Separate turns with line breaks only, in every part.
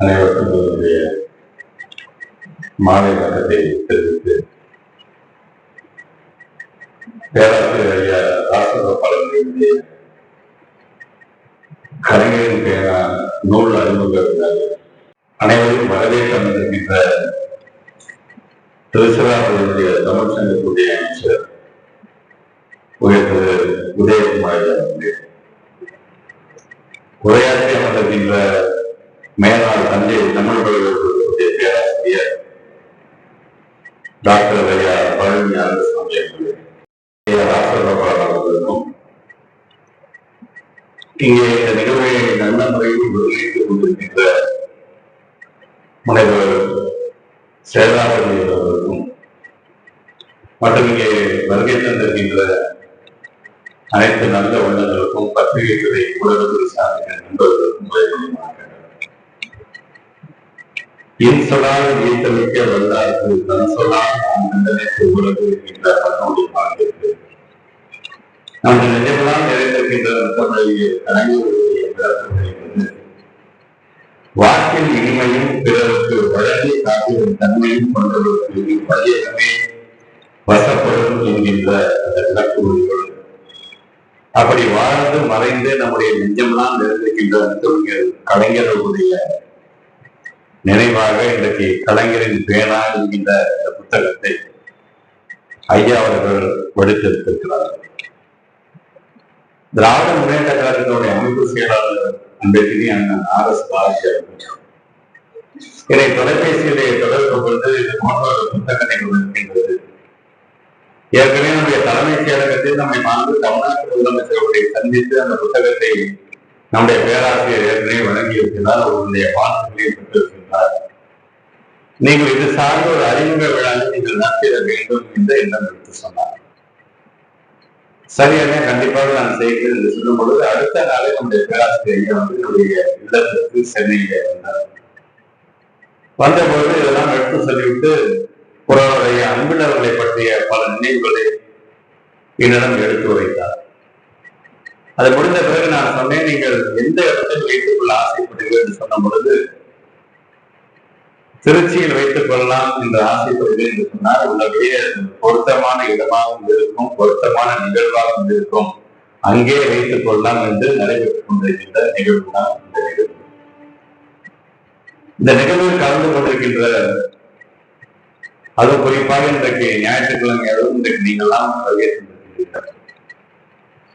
அனைவருக்கும் என்னுடைய மாலை வணக்கத்தை தெரிவித்து பேராசிரியர் ஐயா ராசகோபாலனுடைய கலைஞரின் பெயரான நூல் அறிமுக அனைவரும் வரவேற்று அமர்ந்திருக்கின்ற திருச்சிராப்பள்ளியுடைய தமிழ் சங்கத்துடைய அமைச்சர் உயர் உதயகுமார் அவர்களே. உரையாற்றி அமர்ந்திருக்கின்ற மேலாள் தந்தை தமிழ் பல்கலைக்கழகத்துடைய பேராசிரியர் டாக்டர் ஐயா பழனி அரசுவாமி அவர்களுக்கும் இங்கே இந்த நிகழ்வை நல்ல முறையில் ஒருங்கிணைத்துக் கொண்டிருக்கின்ற முனைவர் சேதாபதி அவர்களுக்கும் மற்றும் இங்கே வருகை தந்திருக்கின்ற அனைத்து நல்ல உள்ளங்களுக்கும் பத்திரிகை துறை ஊடகத்தில் சார்ந்த நண்பர்களுக்கும் உதயமாக என் சொல்லால் ஈர்த்தளிக்க வல்லாருக்கு தன் சொல்லால் நான் கண்டனைத்து உலகு என்ற மன்னோடு வாழ்ந்திருக்கு நமது நிஜமெல்லாம் நிறைந்திருக்கின்ற தமிழையே கலைஞர்களுடைய பிறப்பு என்பது வாக்கின் இனிமையும் பிறருக்கு வழங்கி காட்டிடும் தன்மையும் கொண்டவர்களுக்கு வழியகமே வசப்படும் என்கின்ற அந்த விளக்குகள் அப்படி வாழ்ந்து மறைந்து நம்முடைய நெஞ்சமெல்லாம் நிறைந்திருக்கின்ற கவிஞர் கலைஞர்களுடைய நினைவாக இன்றைக்கு கலைஞரின் பேனா என்கின்ற இந்த புத்தகத்தை ஐயா அவர்கள் வடித்திருக்கிறார்கள் திராவிட முன்னேற்ற கழகத்தினுடைய அமைப்பு செயலாளர் அன்றைக்கு அண்ணன் ஆர் எஸ் பாலாஜி அவர்கள். இதை தொலைபேசியிலே தொடர்பு கொண்டு இது போன்ற ஒரு புத்தகத்தை இருக்கின்றது ஏற்கனவே நம்முடைய தலைமை செயலகத்தில் நம்மை மாண்பு தமிழ்நாட்டு முதலமைச்சர்களுடைய சந்தித்து அந்த புத்தகத்தை நம்முடைய பேராசிரியர் ஏற்கனவே வழங்கியிருக்கிறார். அவருடைய வாழ்த்துக்களை பெற்றிருக்கின்றார் நீங்கள் இது சார்ந்த ஒரு அறிமுக விழாவை நீங்கள் நடத்திட வேண்டும் என்று எண்ணம் எடுத்து சொன்னார். சரியான கண்டிப்பாக நான் செய்கிறேன் என்று சொல்லும் பொழுது அடுத்த நாளே நம்முடைய பேராசிரியர் வந்து என்னுடைய இல்லத்திற்கு சென்னையில் இருந்தார் வந்தபோது இதெல்லாம் எடுத்து சொல்லிவிட்டு புறவருடைய அன்பினர்களை பற்றிய பல நினைவுகளை என்னிடம் எடுத்து உரைத்தார் அது முடிந்த பிறகு நான் சொன்னேன் நீங்கள் எந்த இடத்தில் வைத்துக் கொள்ள ஆசைப்படுகிறீர்கள் என்று சொன்ன பொழுது திருச்சியில் வைத்துக் கொள்ளலாம் என்று ஆசைப்படுகிறேன் என்று சொன்னால் உள்ளபடியே பொருத்தமான இடமாகவும் இருக்கும் பொருத்தமான நிகழ்வாகவும் இருக்கும். அங்கே வைத்துக் கொள்ளலாம் என்று நடைபெற்றுக் கொண்டிருக்கின்ற நிகழ்வு தான் இந்த நிகழ்வு. இந்த நிகழ்வில் கலந்து கொண்டிருக்கின்ற அது குறிப்பாக இன்றைக்கு ஞாயிற்றுக்கிழமை அளவு இன்றைக்கு நீங்கள்லாம் வரவேற்றிருக்கிறீர்கள்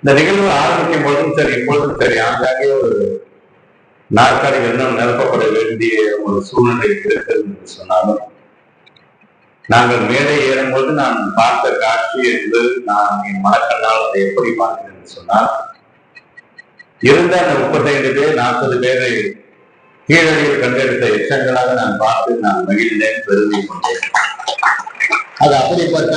இந்த நிகழ்வு ஆரம்பிக்கும் பொழுதும் சரி இப்பொழுதும் சரி ஆங்காங்கே ஒரு நாற்காலிகள் இன்னும் நிரப்பப்பட வேண்டிய ஒரு சூழ்நிலை இருக்கிறது என்று சொன்னாலும் நாங்கள் மேலே ஏறும்போது நான் பார்த்த காட்சி என்று நான் என் மனக்கண்ணால் அதை எப்படி பார்க்கிறேன் சொன்னால் இருந்த அந்த முப்பத்தைந்து பேர் நாற்பது பேரை கீழடியில் கண்டெடுத்த எச்சங்களாக நான் பார்த்து நான் மகிழ்ந்தேன் பெருமை கொண்டேன். அது அப்படிப்பட்ட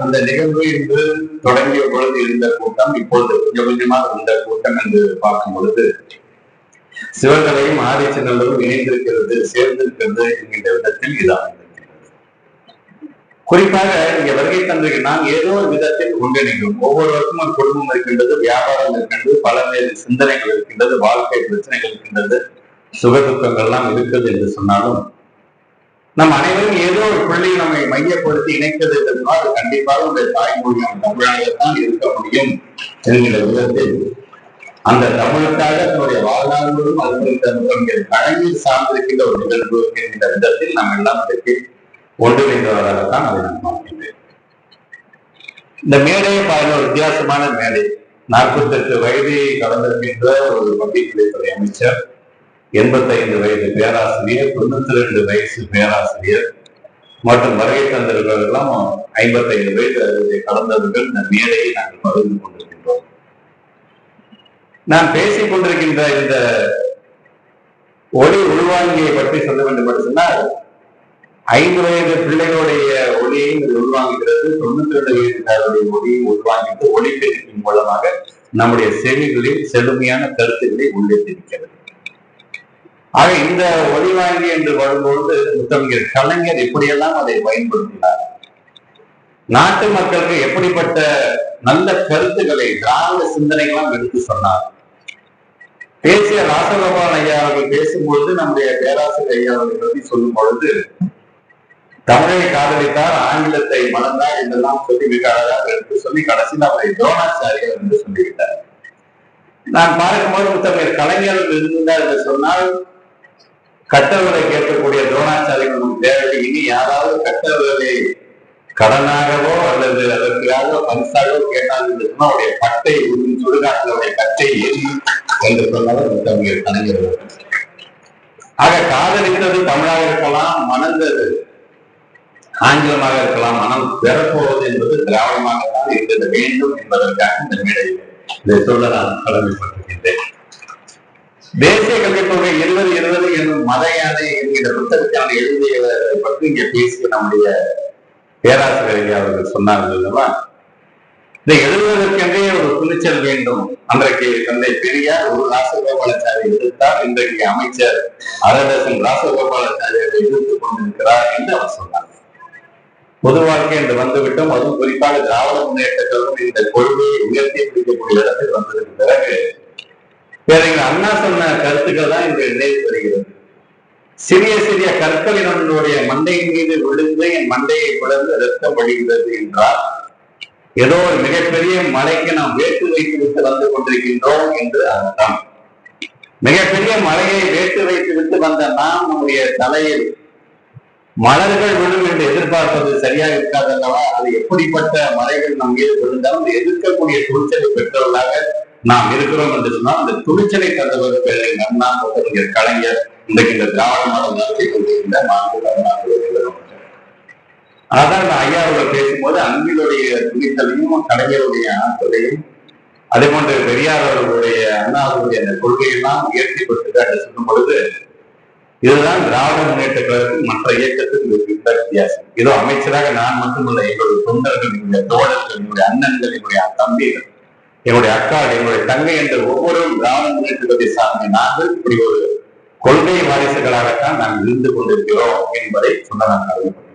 அந்த நிகழ்வு என்று தொடங்கிய பொழுது இருந்த கூட்டம் இப்பொழுது கொஞ்சம் கொஞ்சமாக இருந்த கூட்டம் என்று பார்க்கும் பொழுது சிவகலையும் ஆதிச்சநல்லூரும் இணைந்திருக்கிறது சேர்ந்திருக்கிறது என்கின்ற விதத்தில் இது அமைந்திருக்கிறது குறிப்பாக இங்க வருகை தந்திருக்கு நான் ஏதோ ஒரு விதத்தில் ஒன்றிணைக்கும் ஒவ்வொருவருக்கும் ஒரு குடும்பம் இருக்கின்றது வியாபாரம் இருக்கின்றது பல வேறு சிந்தனைகள் இருக்கின்றது வாழ்க்கை பிரச்சனைகள் இருக்கின்றது சுகதுக்கங்கள்லாம் இருக்கிறது என்று சொன்னாலும் நம் அனைவரும் ஏதோ ஒரு புள்ளி நம்மை மையப்படுத்தி இணைக்கிறது என்றால் அது கண்டிப்பாக உடைய தாய்மொழியான தமிழாகத்தான் இருக்க முடியும் என்கிற விதத்தில் அந்த தமிழுக்காக தன்னுடைய வாழ்நாள் முழுவதும் அனுபவித்த கலைஞர் சார்ந்திருக்கின்ற ஒரு நிகழ்வு என்கின்ற விதத்தில் நாம் எல்லாம் இன்றைக்கு ஒன்றிணைந்தவராகத்தான் அதை நான் பார்க்கின்றேன். இந்த மேடையை பாருங்க ஒரு வித்தியாசமான மேடை. நாற்பத்தெட்டு வயதை கடந்திருக்கின்ற ஒரு மத்தியத்துறை அமைச்சர் எண்பத்தைந்து வயது பேராசிரியர் தொண்ணூத்தி ரெண்டு வயசு பேராசிரியர் மற்றும் வருகை ஐம்பத்தி ஐம்பத்தைந்து வயது அதை கடந்தவர்கள் இந்த மேடையை நாங்கள் பகிர்ந்து கொண்டிருக்கின்றோம். நான் பேசிக் கொண்டிருக்கின்ற இந்த ஒளி உள்வாங்கியை பற்றி சொல்ல வேண்டும் என்று சொன்னால் ஐந்து வயது பிள்ளைகளுடைய ஒளியையும் இது உள்வாங்குகிறது. தொண்ணூத்தி ரெண்டு வயதுக்காரருடைய ஒளியையும் உள்வாங்கிட்டு ஒளிப்பெருக்கின் மூலமாக நம்முடைய செவிகளில் செழுமையான கருத்துக்களை உள்ளிட்டிருக்கிறது ஆக இந்த ஒளி வாங்கி என்று வரும்பொழுது முத்தமிழர் கலைஞர் எப்படியெல்லாம் அதை பயன்படுத்தினார்? நாட்டு மக்களுக்கு எப்படிப்பட்ட நல்ல கருத்துக்களை திராவிட சிந்தனைகளாம் எடுத்து சொன்னார்? பேசிய ராசகோபால் ஐயா அவர்கள் பேசும்பொழுது நம்முடைய பேராசிரியர் ஐயா அவர்கள் பற்றி சொல்லும் பொழுது தமிழை காதலித்தார் ஆங்கிலத்தை மறந்தார் என்றெல்லாம் சொல்லி மிக அழகாக எடுத்து சொல்லி கடைசியில் அவரை துரோணாச்சாரியர் என்று சொல்லிவிட்டார். நான் பார்க்கும்போது முத்தமிழ் கலைஞர்கள் இருந்தார் என்று சொன்னால் கட்டவர்களை கேட்கக்கூடிய துரோணாச்சாரியர்கள் நமக்கு தேவை இனி யாராவது கட்டவர்களை கடனாகவோ அல்லது அதற்காக பரிசாகவோ கேட்டால் என்று சொன்னால் அவருடைய பட்டை சுடுகாட்டில் அவருடைய கட்டை எரியும் என்று சொன்னவர் கலைஞர் ஆக காதலித்தது தமிழாக இருக்கலாம் மணந்தது ஆங்கிலமாக இருக்கலாம் மனம் பெறப்போவது என்பது திராவிடமாகத்தான் இருக்க வேண்டும் என்பதற்காக இந்த மேடையில் இதை சொல்ல நான் கடமைப்பட்டிருக்கின்றேன். தேசிய கல்விக் கொள்கை இருபது இருபது என்னும் மத யானை என்கிற புத்தகத்தை நான் எழுதியதை பற்றி இங்கே பேசிய நம்முடைய பேராசிரியர் அவர்கள் சொன்னார்கள் அல்லவா? இதை எழுதுவதற்கென்றே ஒரு துணிச்சல் வேண்டும்? அன்றைக்கு தந்தை பெரியார் ஒரு ராசகோபாலாச்சாரி எதிர்த்தார். இன்றைக்கு அமைச்சர் அரதசன் ராசகோபாலாச்சாரியை எதிர்த்துக் கொண்டிருக்கிறார் என்று அவர் சொன்னார். பொது வாழ்க்கை என்று வந்துவிட்டோம் அதுவும் குறிப்பாக திராவிட முன்னேற்ற கழகம் இந்த கொள்கையை உயர்த்தி பிடிக்கக்கூடிய இடத்தில் வந்ததற்கு பிறகு பேரறிஞர் அண்ணா சொன்ன கருத்துக்கள் தான் இன்று நினைவு வருகிறது. சிறிய சிறிய கற்களின் நம்முடைய மண்டையின் மீது விழுந்து என் மண்டையை பிளந்து ரத்தம் வழிகிறது என்றால் ஏதோ ஒரு மிகப்பெரிய மலைக்கு நாம் வேட்டு வைத்து விட்டு வந்து கொண்டிருக்கின்றோம் என்று அர்த்தம். மிகப்பெரிய மலையை வேட்டு வைத்து விட்டு வந்த நாம் நம்முடைய தலையில் மலர்கள் விழும் என்று எதிர்பார்ப்பது சரியாக இருக்காது அல்லவா? அது எப்படிப்பட்ட மலைகள் நம் மீது விழுந்தாலும் எதிர்க்கக்கூடிய துணிச்சலை பெற்றவர்களாக நாம் இருக்கிறோம் என்று சொன்னால் அந்த துணிச்சலை தந்தவர் பேரறிஞர் நன்னா கலைஞர் இன்றைக்கு இந்த திராவிட மாடல் நடத்தி கொண்டிருக்கின்ற மாநில தமிழ்நாடு அதான் நான் ஐயா அவர்கள் பேசும்போது அன்பினுடைய துணித்தலையும் கலைஞருடைய ஆற்றலையும் அதே போன்று பெரியார் அவர்களுடைய அண்ணா அவருடைய அந்த கொள்கையெல்லாம் உயர்த்தி கொடுத்துட்டு என்று சொல்லும் பொழுது இதுதான் திராவிட முன்னேற்ற கழகத்தின் மற்ற இயக்கத்துக்கு இருக்கின்ற வித்தியாசம். இதோ அமைச்சராக நான் மட்டுமல்ல எங்களுடைய தொண்டர்கள் என்னுடைய தோழர்கள் என்னுடைய அண்ணன்கள் என்னுடைய தம்பிகள் என்னுடைய அக்கா என்னுடைய தங்கை என்ற ஒவ்வொரு திராவிட முன்னேற்றத்தை சார்ந்த நாங்கள் இப்படி ஒரு கொள்கை வாரிசுகளாகத்தான் நாம் இருந்து கொண்டிருக்கிறோம் என்பதை சொன்னதான் நான்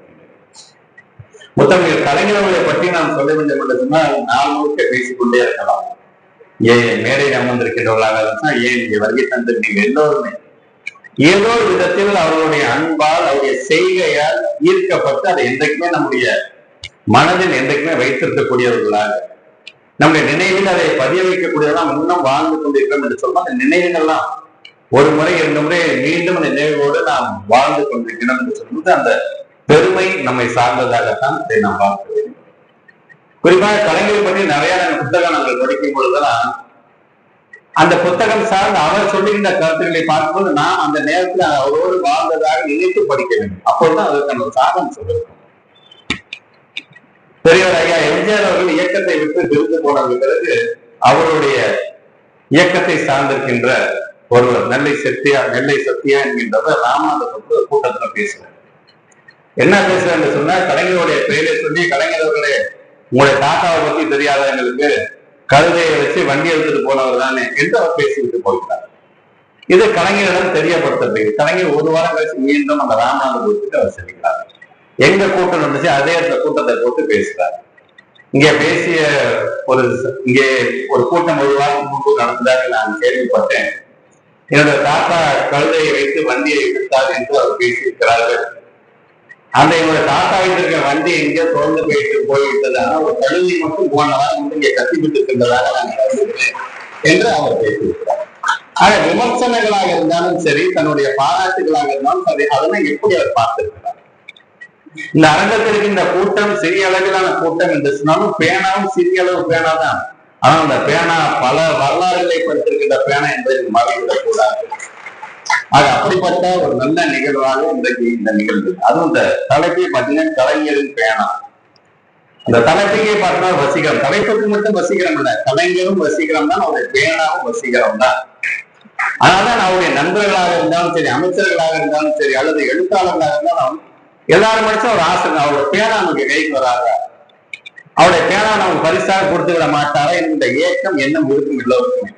புத்தகங்கள் கலைஞர்களை பற்றி நாம் சொல்ல வேண்டும் என்று சொன்னால் நாள் முழுக்க பேசிக்கொண்டே இருக்கலாம். ஏன் மேடையில் அமர்ந்திருக்கின்றவர்களாக இருந்தால் ஏன் இங்கே வருகை தந்திருக்கீங்க எல்லோருமே? ஏதோ ஒரு விதத்தில் அவர்களுடைய அன்பால் அவருடைய செய்கையால் ஈர்க்கப்பட்டு அதை என்றைக்குமே நம்முடைய மனதில் என்றைக்குமே வைத்திருக்கக்கூடியவர்களாக. நம்முடைய நினைவில் அதை பதிய வைக்கக்கூடியதெல்லாம் இன்னும் வாழ்ந்து கொண்டிருக்கிறோம் என்று சொன்னால் அந்த நினைவுகள்லாம் ஒரு முறை இரண்டு முறை மீண்டும் அந்த நினைவோடு நாம் வாழ்ந்து கொண்டிருக்கிறோம் என்று சொல்லும்போது அந்த பெருமை நம்மை சார்ந்ததாகத்தான் இதை நாம் பார்க்க வேண்டும். குறிப்பாக கலைஞர் பற்றி நிறைய புத்தகம் நாங்கள் படிக்கும் பொழுதுதான் அந்த புத்தகம் சார்ந்து அவர் சொல்லியிருந்த கருத்துக்களை பார்க்கும்போது நாம் அந்த நேரத்தில் அவரோடு வாழ்ந்ததாக நினைத்து படிக்க வேண்டும். அப்போதுதான் அதற்கான ஒரு சாதனம் சொல்லிருக்கும். பெரியவர் ஐயா எம்ஜிஆர் அவர்கள் இயக்கத்தை விட்டு விருந்து போனது பிறகு அவருடைய இயக்கத்தை சார்ந்திருக்கின்ற ஒருவர் நெல்லை சத்தியா நெல்லை சத்தியா என்கின்றவர் ராமநாதபுரத்தில் கூட்டத்தில் கூட்டத்துல என்ன பேசுறாரு சொன்னா கலைஞருடைய பெயரை சொல்லி கலைஞர் அவர்களே உங்களுடைய தாத்தாவை பத்தி தெரியாத எங்களுக்கு கழுதையை வச்சு வண்டி எடுத்துட்டு போனவர் தானே என்று அவர் பேசிவிட்டு போகிறார் இது கலைஞரிடம் தெரியப்படுத்தப்படுகிறது. கலைஞர் ஒரு வாரம் கழிச்சு மீண்டும் அந்த ராமநாதபுரத்துக்கு அவர் செல்கிறார். எங்க கூட்டம் நடந்துச்சு அதே அந்த கூட்டத்தை போட்டு பேசுறாரு. இங்கே பேசிய ஒரு இங்கே ஒரு கூட்டம் ஒரு வாரம் முன்பு நடந்ததாக நான் கேள்விப்பட்டேன். என்னோட தாத்தா கழுதையை வைத்து வண்டியை எடுத்தார் என்று அவர் பேசியிருக்கிறார்கள். அந்த இவங்க தாத்தா இருக்க வண்டி எங்கேயோ தோர்ந்து போயிட்டு போய்விட்டது. ஒரு கழுதை மட்டும் போனதா வந்து இங்கே கத்திவிட்டு இருக்கின்றதாக நான் கருதுகிறேன் என்று அவர் பேசியிருக்கிறார். ஆக விமர்சனங்களாக இருந்தாலும் சரி தன்னுடைய பாராட்டுகளாக இருந்தாலும் சரி அதெல்லாம் எப்படி அவர் பார்த்திருக்கிறார்? இந்த அரங்கத்தில் இருக்கின்ற கூட்டம் சிறிய அளவிலான கூட்டம் என்று சொன்னாலும் பேனாவும் சிறிய அளவு பேனா தான் ஆனா அந்த பேனா பல வரலாறுகளை படுத்திருக்கின்ற பேனா என்பதை மறந்துவிடக் கூடாது. அது அப்படிப்பட்ட ஒரு நல்ல நிகழ்வாக இன்றைக்கு இந்த நிகழ்வு. அதுவும் இந்த தலைப்பை பார்த்தீங்கன்னா கலைஞரின் பேனா. அந்த தலைப்பையே பார்த்தா வசீகரம். தலைப்புக்கு மட்டும் வசீகரம் இல்ல. கலைஞரும் வசீகரம் தான். அவருடைய பேனாவும் வசீகரம் தான். அதனால அவருடைய நண்பர்களாக இருந்தாலும் சரி அமைச்சர்களாக இருந்தாலும் சரி அல்லது எழுத்தாளர்களாக இருந்தாலும் எல்லாரும் படிச்சும் ஒரு ஆசை அவரோட பேனா நமக்கு கைக்கு வராத? அவருடைய பேனா நமக்கு பரிசாக கொடுத்து விட மாட்டாரா? என்கின்ற ஏக்கம் என்ன இருக்கும் எல்லோருக்குமே.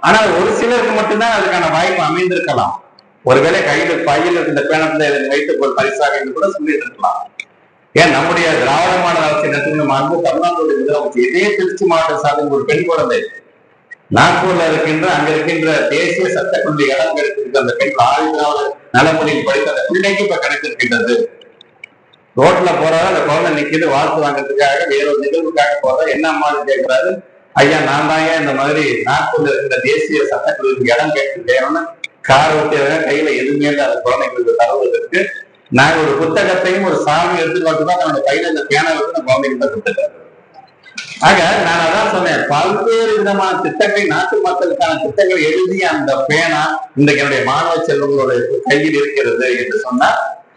ஆனால் ஒரு சிலருக்கு மட்டும்தான் அதுக்கான வாய்ப்பு அமைந்திருக்கலாம். ஒருவேளை கையில் பையில் இருந்த பேனத்துல இதை வைத்து ஒரு பரிசாக என்று கூட சொல்லிட்டு இருக்கலாம் ஏன் நம்முடைய திராவிட மாடல் அரசு நடத்தின மாண்பு தமிழ்நாட்டுடைய முதலமைச்சர் இதே திருச்சி மாவட்ட சார்ந்த ஒரு பெண் குழந்தை. நாக்பூர்ல இருக்கின்ற அங்க இருக்கின்ற தேசிய சட்டக்கல்லூரி இடம் அந்த பெண் ஆயுதாவது நலமுறையில் படித்த அந்த பிள்ளைக்கு இப்ப கிடைத்திருக்கின்றது. ரோட்ல போறதா அந்த குழந்தை நிக்கிது வாழ்த்து வாங்குறதுக்காக வேற ஒரு நிகழ்வுக்காக போறதா என்ன அம்மான்னு கேட்கிறாரு? ஐயா நான் தான் இந்த மாதிரி நாட்டில் இருக்கிற தேசிய சட்டக்கல்லூரிக்கு இடம் கேட்டுட்டேன்னு கார் ஓட்டியவங்க கையில எதுவுமே இல்லாத குழந்தைங்களுக்கு தருவதற்கு நான் ஒரு புத்தகத்தையும் ஒரு சாமி எடுத்துட்டு தான் என்னோட கையில இந்த பேனை வந்து அந்த குழந்தைகிட்ட கொடுத்துட்டேன். ஆக நான் அதான் சொன்னேன் பல்வேறு விதமான திட்டங்கள் நாட்டு மக்களுக்கான திட்டங்கள் எழுதிய அந்த பேனா இன்றைக்கு என்னுடைய மாணவ செல்வங்களுடைய கையில் இருக்கிறது என்று சொன்னா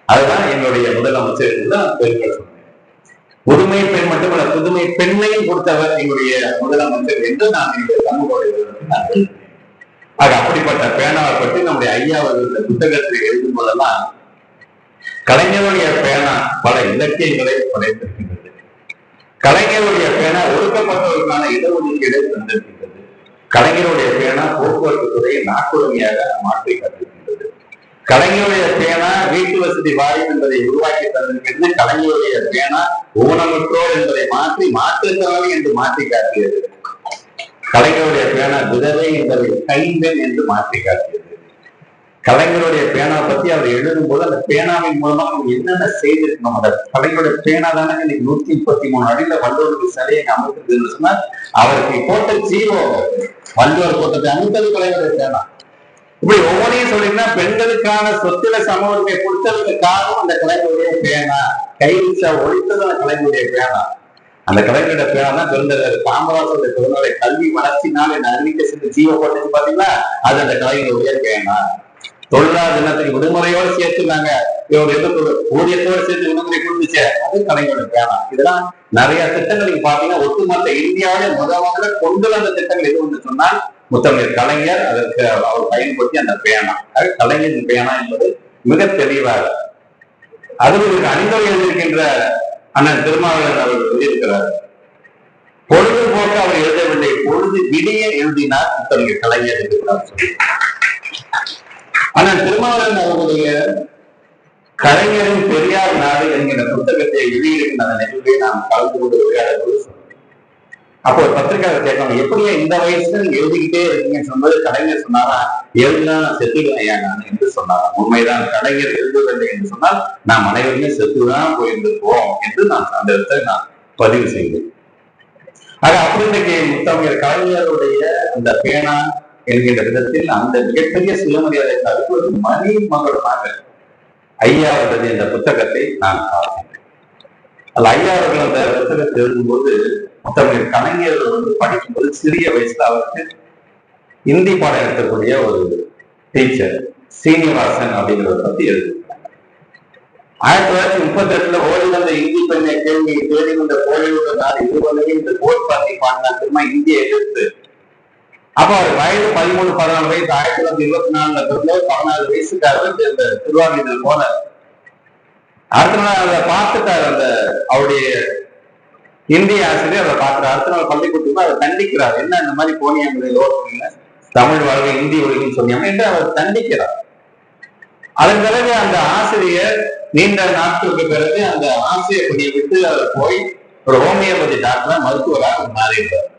அதுதான் என்னுடைய முதலமைச்சர் என்று நான் பெருமையோட புதுமை பெண் மட்டுமல்ல புதுமை பெண்ணையும் கொடுத்தவர் எங்களுடைய முதலமைச்சர் என்று நான் என்னுடைய சமூக ஆக அப்படிப்பட்ட பேனாவை பற்றி நம்முடைய ஐயா அவர்கள் புத்தகத்தில் எழுதும் போதெல்லாம் கலைஞருடைய பேனா பல இலக்கியங்களை படைத்திருக்கின்றது. கலைஞருடைய பேனா ஒடுக்கப்பட்டவருக்கான இடஒதுக்கீடு தந்திருக்கின்றது. கலைஞருடைய பேனா போக்குவரத்து துறையை நாட்டுரிமையாக மாற்றி காட்டிருக்கின்றது கலைஞருடைய பேனா வீட்டு வசதி வாரியம் என்பதை உருவாக்கி தந்திருக்கிறது கலைஞருடைய பேனா ஊனமுற்றோர் என்பதை மாற்றி மாற்றுத்திறனாளி என்று மாற்றி காட்டியது. கலைஞருடைய பேனா விதவை என்பதை கைம்பெண் என்று மாற்றி காட்டியது. கலைஞருடைய பேனா பத்தி அவர் எழுதும் போது அந்த பேனாவின் மூலமா நம்ம என்னென்ன செய்திருக்கணும்? அந்த கலைஞருடைய பேனா தானே இன்னைக்கு நூத்தி முப்பத்தி மூணு அடியில வள்ளுவருக்கு சிலையை அமைத்திருக்குன்னு சொன்னா அவருக்கு போட்ட ஜீவோ வள்ளுவர் போட்டது அமைத்தது கலைஞருடைய பேனா. இப்படி ஒவ்வொன்றையும் சொல்லிங்கன்னா பெண்களுக்கான சொத்துல சம உரிமை கொடுத்ததுக்கு காரணம் அந்த கலைஞருடைய பேனா. கைவிச்சா ஒழித்தது அந்த கலைஞருடைய பேனா. அந்த கலைஞருடைய பேனா தான் பிறந்தது காமராசருடைய பிறந்தவரை கல்வி வளர்ச்சினால் என்ன அறிவிக்க சென்று ஜீவ போட்டது பாத்தீங்கன்னா அது அந்த கலைஞருடைய பேனா. தொழிலாளர் தினத்துக்கு விடுமுறையோடு சேர்த்துனாங்க இவங்க எதிர்ப்பு ஊதியத்தோடு சேர்த்து விடுமுறை கொடுத்துச்சு. அது கலைஞரோட பேனா. இதெல்லாம் நிறைய திட்டங்கள் நீங்க பாத்தீங்கன்னா ஒட்டுமொத்த இந்தியாவிலே முதல் முதல்ல கொண்டு வந்த திட்டங்கள் எது ஒன்று சொன்னா முத்தமிழ் கலைஞர் அதற்கு அவர் பயன்படுத்தி அந்த பேனா. கலைஞர் பேனா என்பது மிக தெளிவாக அதில் இவருக்கு எழுதியிருக்கின்ற அண்ணன் திருமாவளவன் சொல்லியிருக்கிறார் எழுதியிருக்கிறார். பொழுதுபோக்கு அவர் எழுதவில்லை. பொழுது விடிய எழுதினார் முத்தமிழ் கலைஞர் என்று ஆனால் திருமாவளவன் அவருடைய கலைஞரின் பெரியார் நாடு என்கிற புத்தகத்தை வெளியிடுகின்ற அந்த நிகழ்வை நாம் கலந்து கொண்டு விளையாடும்போது அப்போ ஒரு பத்திரிகையாளர் கேட்கணும் எப்படியா இந்த வயசுல நீங்க எழுதிக்கிட்டே இருக்கீங்கன்னு சொன்னது கலைஞர் சொன்னாரா? எழுதுனா நான் செத்துடுவேன் நான் என்று சொன்னாரா? உண்மைதான் கலைஞர் எழுதவில்லை என்று சொன்னால் நாம் அனைவருமே செத்துதான் போயிருந்திருப்போம் என்று நான் அந்த இடத்தை நான் பதிவு செய்தேன். ஆக அப்படி இன்றைக்கு முத்தமிழர் கலைஞருடைய அந்த பேனா என்கின்ற விதத்தில் அந்த மிகப்பெரிய சுயமரியாதை தவிர்த்து ஒரு மணி மகளமாக ஐயா அவரது இந்த புத்தகத்தை நான் பார்த்தேன். அல்ல ஐயா அவர்கள் அந்த புத்தகத்தை எழுதும்போது முத்தமிழ் கலைஞர் வந்து படிக்கும்போது சிறிய வயசுல அவருக்கு இந்தி பாடம் எடுக்கக்கூடிய ஒரு டீச்சர் சீனிவாசன் அப்படிங்கிறத பத்தி எழுதியிருக்காங்க ஆயிரத்தி தொள்ளாயிரத்தி முப்பத்தி எட்டுல ஓடி வந்த இந்தி பெண்ணை கேள்வி தேடி வந்த கோழியுள்ள நாடு இருவரையும் இந்த கோட் பாட்டி பாடினா திரும்ப இந்திய எதிர்த்து. அப்ப அவர் வயது பதிமூணு பதினாலு வயசு ஆயிரத்தி தொள்ளாயிரத்தி இருபத்தி நாலுல பதினாலு வயசுக்காக இந்த திருவாரூர் போன அடுத்த நாள் அதை பார்த்துட்டார் அந்த அவருடைய இந்திய ஆசிரியர். அதை பார்க்கிறார் அடுத்த நாள் பள்ளிக்கூடத்துக்கு அதை தண்டிக்கிறார். என்ன இந்த மாதிரி போனியாங்க யோசனை தமிழ் வாழ்வு இந்தி ஒழுங்குன்னு சொன்னாங்க என்று அவர் தண்டிக்கிறார். அதன் பிறகு அந்த ஆசிரியர் நீண்ட நாட்களுக்கு பிறகு அந்த ஆசிரியர் பணியை விட்டு அவர் போய் ஒரு ஹோமியோபதி டாக்டரா மருத்துவராக மாறிடுறார்.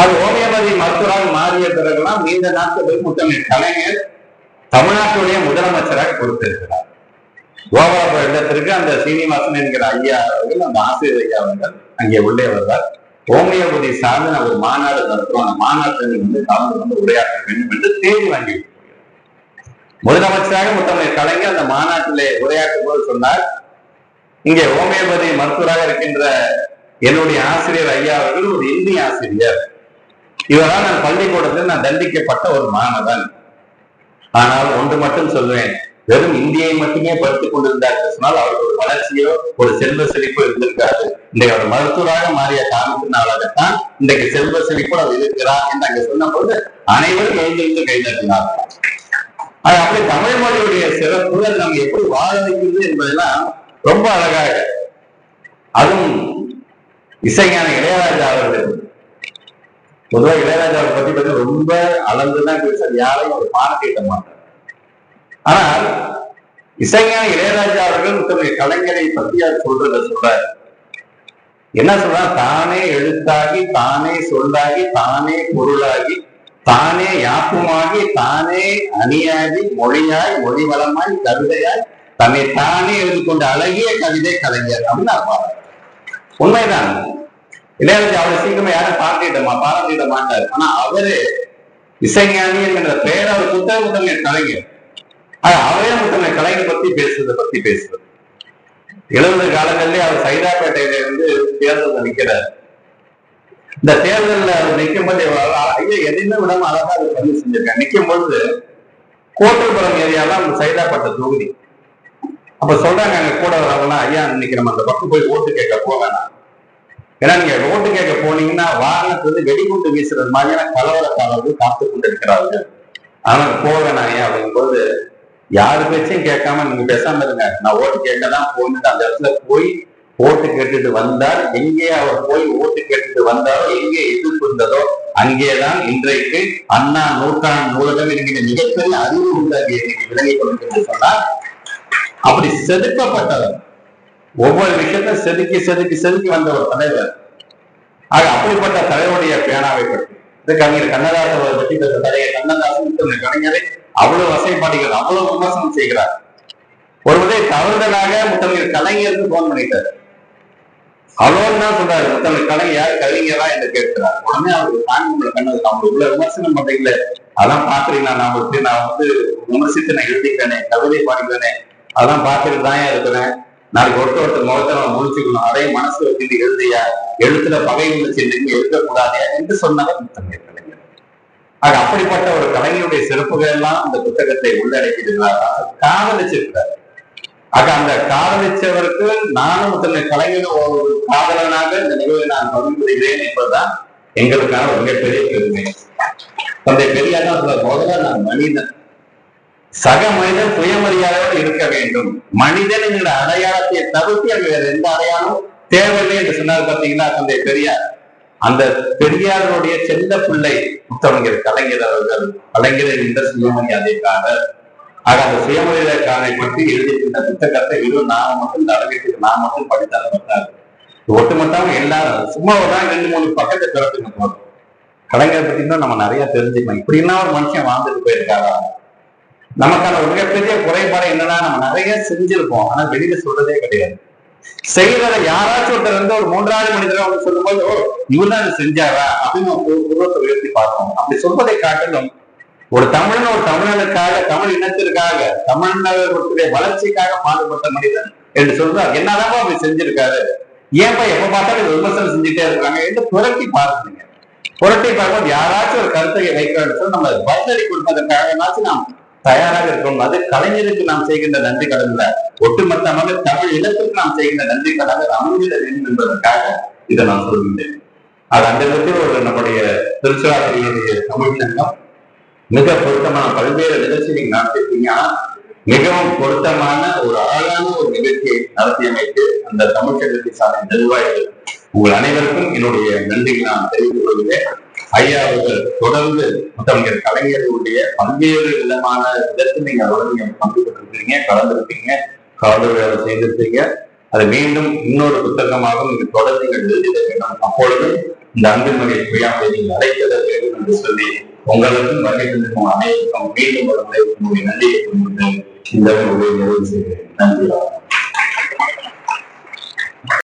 அது ஹோமியோபதி மருத்துவராக மாறிய பிறகுலாம் நீண்ட நாட்களுக்கு முத்தமிழ் கலைஞர் தமிழ்நாட்டுடைய முதலமைச்சராக கொடுத்திருக்கிறார் கோபாலபுரம் இடத்திற்கு அந்த சீனிவாசன் என்கிற ஐயா அவர்கள் அந்த ஆசிரியர் ஐயா அவர்கள் அங்கே உள்ளே வருவார். ஹோமியோபதி சார்ந்து நான் ஒரு மாநாடு நடத்துறோம். அந்த மாநாட்டில் வந்து கலந்து வந்து உரையாற்ற வேண்டும் என்று தேடி வாங்கி முதலமைச்சராக முத்தமிழ் கலைஞர் அந்த மாநாட்டிலே உரையாற்றும் போது சொன்னார் இங்கே ஹோமியோபதி மருத்துவராக இருக்கின்ற என்னுடைய ஆசிரியர் ஐயா அவர்கள் ஒரு இந்திய ஆசிரியர். இவரால் நான் பள்ளிக்கூடத்தில் நான் தண்டிக்கப்பட்ட ஒரு மாணவன். ஆனால் ஒன்று மட்டும் சொல்வேன். வெறும் இந்தியை மட்டுமே படித்துக் கொண்டிருந்தார் சொன்னால் அவருக்கு ஒரு வளர்ச்சியோ ஒரு செல்வ செழிப்போ இருந்திருக்காது. இன்றைக்கு அவர் மருத்துவராக மாறிய காரணத்தினாலதான் இன்றைக்கு செல்வ செழிப்போ அவர் இருக்கிறார் என்று அங்க சொன்ன போது அனைவரும் எழுந்திருந்து கைதட்டினார் அது அப்படி தமிழ் மொழியுடைய சிறப்பு நம்ம எப்படி வாழ வைக்கிறது என்பதெல்லாம் ரொம்ப அழகாக அதுவும் இசைஞான இளையராஜா அவர்கள். பொதுவாக இளையராஜாவை பத்தி பத்தி ரொம்ப அளந்துதான் பேசுறது யாரையும் ஒரு பாடத்திட்ட மாட்டார். ஆனால் இசைஞான இளையராஜா அவர்கள் தன்னுடைய கலைஞரை பத்தி அவர் சொல்றத சொல்றார். என்ன சொல்றா தானே எழுத்தாகி தானே சொல்லாகி தானே பொருளாகி தானே யாப்புமாகி தானே அணியாகி மொழியாய் மொழி வளமாய் கவிதையாய் தன்னை தானே எழுதி கொண்ட அழகிய கவிதை கலைஞர் அப்படின்னு அர்த்தம். உண்மைதான். இளையராஜா அவ்வளவு சீக்கிரமா யாரும் பாராட்டிட்டமா பாராட்டிட மாட்டார். ஆனா அவரு இசைஞானி என்ற பெயர் அவர் புத்தக கலைஞர். அவரே தன்னை கலைஞர் பத்தி பேசுறதை பத்தி பேசுறது. எழுந்த காலங்களிலே அவர் சைதாப்பேட்டையில இருந்து தேர்தல் நிக்கிறார். இந்த தேர்தலில் அவர் நிற்கும் போது ஐயா எதையுமே விடாம அழகா அதை பதிவு செஞ்சிருக்காங்க நிற்கும் பொழுது கோட்டல்புரம் ஏரியாலாம் அந்த தொகுதி. அப்ப சொல்றாங்க அங்க கூட வரவங்களாம் ஐயா இன்னைக்கு நம்ம அந்த பக்கம் போய் ஓட்டு கேட்க போக வேணாம் ஏன்னா நீங்க ஓட்டு கேட்க போனீங்கன்னா வாகனத்து வந்து வெடிகுண்டு வீசுறது மாதிரியான கலவரக்காரர்கள் காத்து கொண்டிருக்கிறார்கள். அதனால போக வேணாம் ஐயா அப்படிங்கும்போது யாரு பேச்சையும் கேட்காம நீங்க பேசாம இருங்க. நான் ஓட்டு கேட்க தான் போகணுட்டு அந்த இடத்துல போய் ஓட்டு கேட்டுட்டு வந்தார் எங்கே அவர் போய் ஓட்டு கேட்டுட்டு வந்தாரோ எங்கே எதிர்ப்பு இருந்ததோ அங்கேதான் இன்றைக்கு அண்ணா நூற்றாண்டு நூலகம் என்கிற மிகப்பெரிய அறிவு உண்டாகி இன்னைக்கு கொண்டிருக்கிறது சொன்னால் அப்படி செதுக்கப்பட்டவர் ஒவ்வொரு விஷயத்தையும் செதுக்கி செதுக்கி செதுக்கி வந்த ஒரு தலைவர். ஆக அப்படிப்பட்ட தலைவருடைய பேனாவை பற்றி இது கவிஞர் கண்ணதாசன் அவரை பற்றி இந்த கண்ணதாசன் கவிஞரை அவ்வளவு வசைப்பாடுகள் அவ்வளவு விமர்சனம் செய்கிறார். ஒருவரை தவறுதலாக முத்தமிழ் கலைஞருக்கு போன் பண்ணிட்டார். அவ்வளோன்னு தான் சொல்றாரு முத்தமிழ் கலைஞர் யார் கவிஞரா? என்று கேட்கிறார். உடனே அவருக்கு தாங்க கண்ணது அவங்க இவ்வளவு விமர்சனம் பண்றீங்களே அதான் பாக்குறீங்களா? நான் வந்து நான் வந்து விமர்சித்து நான் எழுதிக்கிறேனே கவிதை பாடிக்கிறேனே அதான் பார்த்துட்டு தான் இருக்கிறேன். நாளைக்கு ஒருத்த ஒருத்தர் முகத்தை நம்ம முடிச்சுக்கணும் அதே மனசு வச்சுட்டு எழுதியா எழுத்துல பகை உள்ள இன்னைக்கு எழுதக்கூடாதே என்று சொன்னவர் முத்தமிழ் ஆக அப்படிப்பட்ட ஒரு கலைஞருடைய சிறப்புகள் எல்லாம் அந்த புத்தகத்தை உள்ளடக்கியிருக்கிறார் காதலிச்சிருக்கிறார். ஆக அந்த காதலிச்சவருக்கு நானும் முத்தமிழ் கலைஞர் ஒரு காதலனாக இந்த நிகழ்வை நான் பகிர்ந்துகிறேன் என்பதுதான் எங்களுக்கான ஒரு மிகப்பெரிய பெருமை. தந்தை பெரியார் தான் முதல்ல நான் மனிதன். சக மனிதன் சுயமரியாதையோடு இருக்க வேண்டும். மனிதன் என்கிற அடையாளத்தை தவிர்த்து வேற எந்த அடையாளம் தேவையில்லை என்று சொன்னார் பார்த்தீங்கன்னா தந்தை பெரியார்? அந்த பெரியாருடைய செல்ல பிள்ளை முத்தமிழர் கலைஞர் அவர்கள் கலைஞர் என்ற சுயமரியாதைக்காக ஆக அந்த சுயமரியாதைக்காரை பற்றி எழுதியிருக்கின்ற புத்தகத்தை வெறும் நாம மட்டும் இந்த அளவிற்கு நான் மட்டும் படித்தால் பட்டாரு ஒட்டுமொத்தமா எல்லாரும் சும்மா தான் ரெண்டு மூணு பக்கத்தை திறத்துங்க போதும் கலைஞர் பத்தி தான் நம்ம நிறைய தெரிஞ்சுக்கலாம் இப்படி எல்லாம் ஒரு மனுஷன் வாழ்ந்துட்டு போயிருக்காரா? நமக்கான ஒரு மிகப்பெரிய குறைபாடு என்னன்னா நம்ம நிறைய செஞ்சிருப்போம். ஆனா வெளியில சொல்றதே கிடையாது. செய்யறதை யாராச்சும் ஒருத்தர் வந்து ஒரு மூன்றாவது மனிதர் அவங்க சொல்லும்போது ஓ இவர் தான் செஞ்சாரா? அப்படின்னு ஒரு உருவத்தை உயர்த்தி பார்ப்போம். அப்படி சொல்வதை காட்டிலும் ஒரு தமிழன் ஒரு தமிழனுக்காக தமிழ் இனத்திற்காக தமிழர்களுடைய வளர்ச்சிக்காக பாடுபட்ட மனிதன் என்று சொல்றார் என்னதான் அப்படி செஞ்சிருக்காரு? ஏன்பா எப்ப பார்த்தாலும் விமர்சனம் செஞ்சுட்டே இருக்காங்க என்று புரட்டி பாருங்க புரட்டி பார்க்கும்போது யாராச்சும் ஒரு கருத்தை வைக்கிறோம் நம்ம பதிலடி கொடுப்பதற்காக நாம் தயாராக இருக்கணும். அது கலைஞருக்கு நாம் செய்கின்ற நன்றி கடன்ல ஒட்டுமொத்தமாக தமிழ் இனத்துக்கு நாம் செய்கின்ற நன்றி கடன் அமைந்திட வேண்டும் என்பதற்காக இதை நான் சொல்கின்றேன். அது அந்த விதத்தில் ஒரு நம்முடைய திருச்சிராப்பள்ளியுடைய தமிழ் சங்கம் மிக பொருத்தமான பல்வேறு நிகழ்ச்சி நீங்க நடத்திருக்கீங்க. மிகவும் பொருத்தமான ஒரு அழகான ஒரு நிகழ்ச்சியை நடத்தி அமைத்து அந்த தமிழ் சங்கத்தை சார்ந்த நிர்வாகிகள் உங்கள் அனைவருக்கும் என்னுடைய நன்றியை நான் தெரிவித்துக் கொள்கிறேன். ஐயா அவர்கள் தொடர்ந்து முத்தமிழர் கலைஞர்களுடைய பல்வேறு விதமான விதத்தில் நீங்க அதோட நீங்க பங்கு பெற்றிருக்கீங்க கலந்துருப்பீங்க கலந்துரையாடல் செய்திருப்பீங்க அது மீண்டும் இன்னொரு புத்தகமாக நீங்க தொடர்ந்து நீங்கள் எழுதிட வேண்டும். அப்பொழுது இந்த அன்பின்மொழி சுயாமை நீங்கள் அழைத்திட வேண்டும் என்று சொல்லி உங்களுக்கும் வருகை அனைவருக்கும் மீண்டும் ஒரு முறை உங்களுடைய நன்றியை கொண்டு இந்த நிறைவு செய்கிறேன். நன்றி